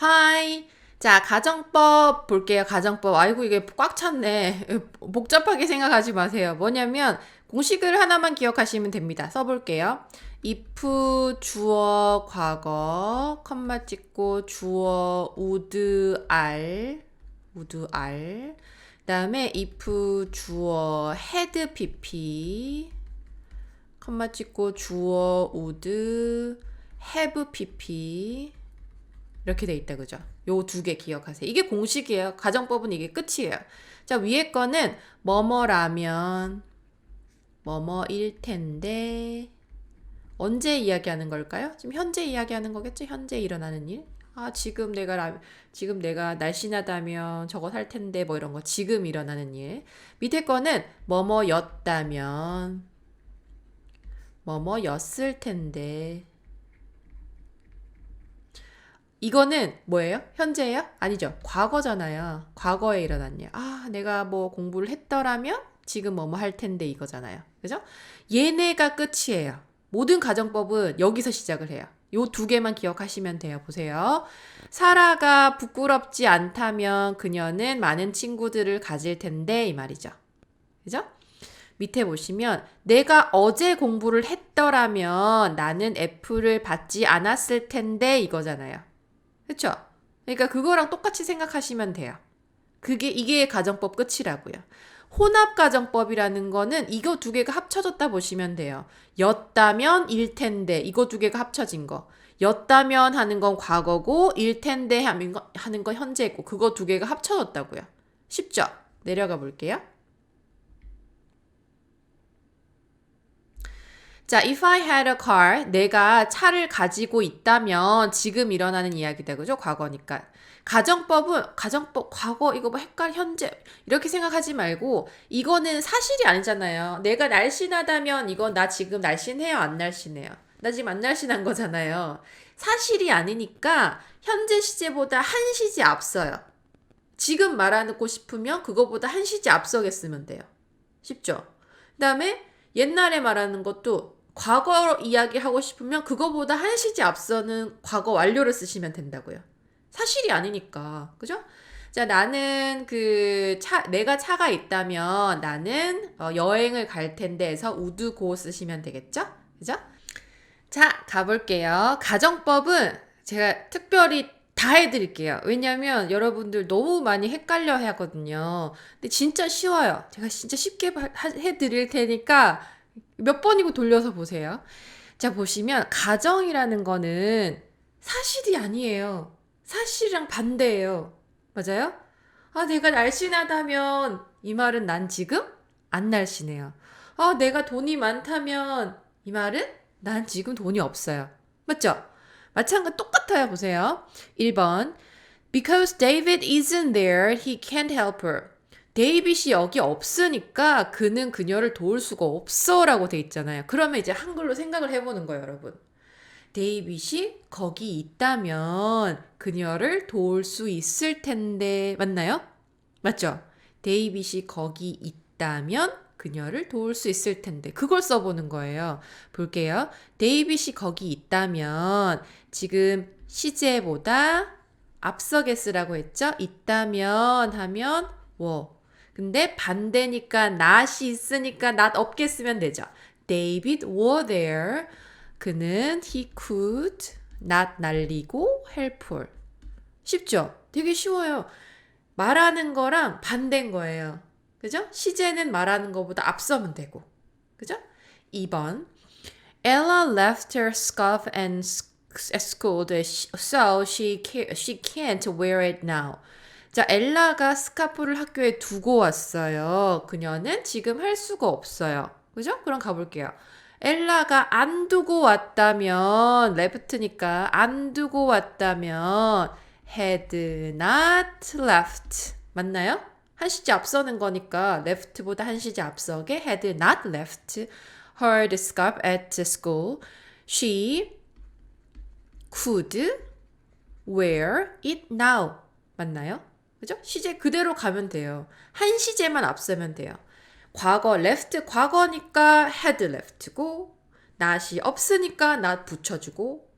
하이. 자, 가정법 볼게요. 가정법. 아이고, 이게 꽉 찼네. 복잡하게 생각하지 마세요. 뭐냐면, 공식을 하나만 기억하시면 됩니다. 써볼게요. if 주어 과거, 컴마 찍고 주어 would are, would are. 다음에 if 주어 had pp, 컴마 찍고 주어 would have pp. 이렇게 돼 있다 그죠? 요 두 개 기억하세요. 이게 공식이에요. 가정법은 이게 끝이에요. 자, 위에 거는 뭐뭐라면 뭐뭐일 텐데 언제 이야기하는 걸까요? 지금 현재 이야기하는 거겠죠? 현재 일어나는 일. 아, 지금 내가 라, 지금 내가 날씬하다면 저거 살 텐데 뭐 이런 거 지금 일어나는 일. 밑에 거는 뭐뭐였다면 뭐뭐였을 텐데 이거는 뭐예요? 현재예요? 아니죠. 과거잖아요. 과거에 일어난 일. 아, 내가 뭐 공부를 했더라면 지금 뭐뭐 할 텐데 이거잖아요. 그죠? 얘네가 끝이에요. 모든 가정법은 여기서 시작을 해요. 요 두 개만 기억하시면 돼요. 보세요. 사라가 부끄럽지 않다면 그녀는 많은 친구들을 가질 텐데 이 말이죠. 그죠? 밑에 보시면 내가 어제 공부를 했더라면 나는 F를 받지 않았을 텐데 이거잖아요. 그쵸? 그러니까 그거랑 똑같이 생각하시면 돼요. 그게 이게 가정법 끝이라고요. 혼합 가정법이라는 거는 이거 두 개가 합쳐졌다 보시면 돼요. 였다면 일 텐데 이거 두 개가 합쳐진 거. 였다면 하는 건 과거고 일 텐데 하는 건 현재고 그거 두 개가 합쳐졌다고요. 쉽죠? 내려가 볼게요. 자, if I had a car, 내가 차를 가지고 있다면 지금 일어나는 이야기다. 그죠? 과거니까. 가정법은 가정법 과거 이거 뭐 헷갈 현재 이렇게 생각하지 말고 이거는 사실이 아니잖아요. 내가 날씬하다면 이건 나 지금 날씬해요, 안 날씬해요? 나 지금 안 날씬한 거잖아요. 사실이 아니니까 현재 시제보다 한 시제 앞서요. 지금 말하고 싶으면 그거보다 한 시제 앞서겠으면 돼요. 쉽죠? 그 다음에 옛날에 말하는 것도 과거 이야기하고 싶으면 그거보다 한 시제 앞서는 과거 완료를 쓰시면 된다고요. 사실이 아니니까. 그죠? 자, 나는 그 차, 내가 차가 있다면 나는 어, 여행을 갈 텐데 해서 우드 고 쓰시면 되겠죠? 그죠? 자, 가볼게요. 가정법은 제가 특별히 다 해드릴게요. 왜냐면 여러분들 너무 많이 헷갈려 하거든요. 근데 진짜 쉬워요. 제가 진짜 쉽게 해드릴 테니까 몇 번이고 돌려서 보세요. 자, 보시면 가정이라는 거는 사실이 아니에요. 사실이랑 반대예요. 맞아요? 아, 내가 날씬하다면 이 말은 난 지금 안 날씬해요. 아, 내가 돈이 많다면 이 말은 난 지금 돈이 없어요. 맞죠? 마찬가지 똑같아요. 보세요. 1번. Because David isn't there, he can't help her. 데이빗이 여기 없으니까 그는 그녀를 도울 수가 없어 라고 돼 있잖아요. 그러면 이제 한글로 생각을 해보는 거예요, 여러분. 데이빗이 거기 있다면 그녀를 도울 수 있을 텐데, 맞나요? 맞죠? 데이빗이 거기 있다면 그녀를 도울 수 있을 텐데. 그걸 써보는 거예요. 볼게요. 데이빗이 거기 있다면 지금 시제보다 앞서겠으라고 했죠? 있다면 하면 워. 근데 반대니까 not이 있으니까 not 없게 쓰면 되죠. David were there. 그는 he could not 날리고 helpful. 쉽죠? 되게 쉬워요. 말하는 거랑 반대인 거예요. 그죠? 시제는 말하는 것보다 앞서면 되고. 그죠? 2번. Ella left her scarf and at school, so she, she can't wear it now. 자, 엘라가 스카프를 학교에 두고 왔어요. 그녀는 지금 할 수가 없어요. 그죠? 그럼 가볼게요. 엘라가 안 두고 왔다면, 레프트니까 안 두고 왔다면, had not left. 맞나요? 한 시제 앞서는 거니까 left보다 한 시제 앞서게 had not left her scarf at school. She could wear it now. 맞나요? 그죠? 시제 그대로 가면 돼요. 한 시제만 앞서면 돼요. 과거 left 과거니까 had left고 not이 없으니까 not 붙여주고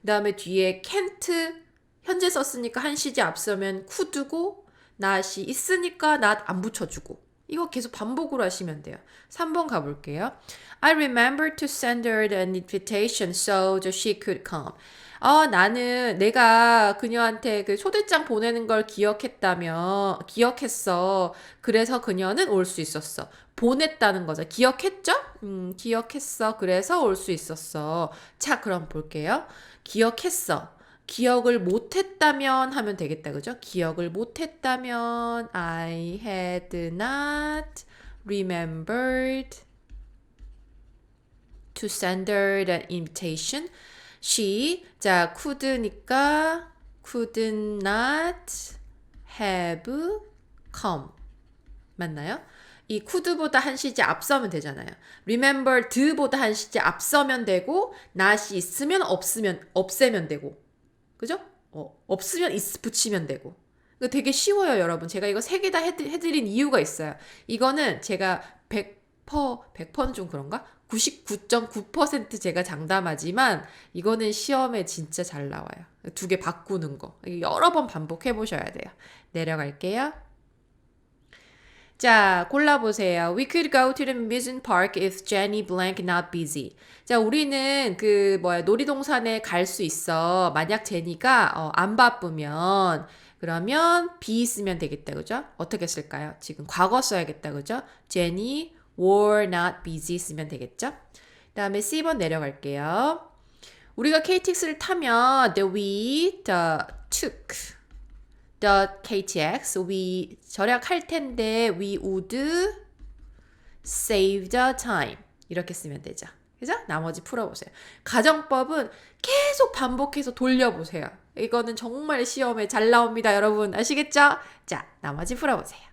그 다음에 뒤에 can't 현재 썼으니까 한 시제 앞서면 could고 not이 있으니까 not 안 붙여주고 이거 계속 반복으로 하시면 돼요. 3번 가볼게요. I remember to send her an invitation so that she could come. 어, 나는 내가 그녀한테 그 초대장 보내는 걸 기억했다며, 기억했어. 그래서 그녀는 올 수 있었어. 보냈다는 거죠. 기억했죠? 음, 기억했어. 그래서 올 수 있었어. 자, 그럼 볼게요. 기억했어. 기억을 못했다면 하면 되겠다. 그죠? 기억을 못했다면 I had not remembered to send her the invitation. She 자 could니까 could not have come 맞나요? 이 could보다 한 시제 앞서면 되잖아요. remembered보다 한 시제 앞서면 되고 not이 있으면 없으면 없애면 되고 그죠? 어, 없으면 있 붙이면 되고 이거 되게 쉬워요, 여러분. 제가 이거 세 개 다 해드린 이유가 있어요. 이거는 제가 100% 100%는 좀 그런가? 99.9% 제가 장담하지만 이거는 시험에 진짜 잘 나와요. 두 개 바꾸는 거. 여러 번 반복해 보셔야 돼요. 내려갈게요. 자, 골라보세요. We could go to the amusement park if Jenny blank not busy. 자, 우리는 그 뭐야 놀이동산에 갈 수 있어. 만약 제니가 어, 안 바쁘면 그러면 be 쓰면 되겠다, 그죠? 어떻게 쓸까요? 지금 과거 써야겠다, 그죠? Jenny were not busy 쓰면 되겠죠? 다음에 C번 내려갈게요. 우리가 KTX를 타면 the we the took the KTX we 절약할 텐데 we would save the time 이렇게 쓰면 되죠. 그죠? 나머지 풀어보세요. 가정법은 계속 반복해서 돌려보세요. 이거는 정말 시험에 잘 나옵니다, 여러분. 아시겠죠? 자, 나머지 풀어보세요.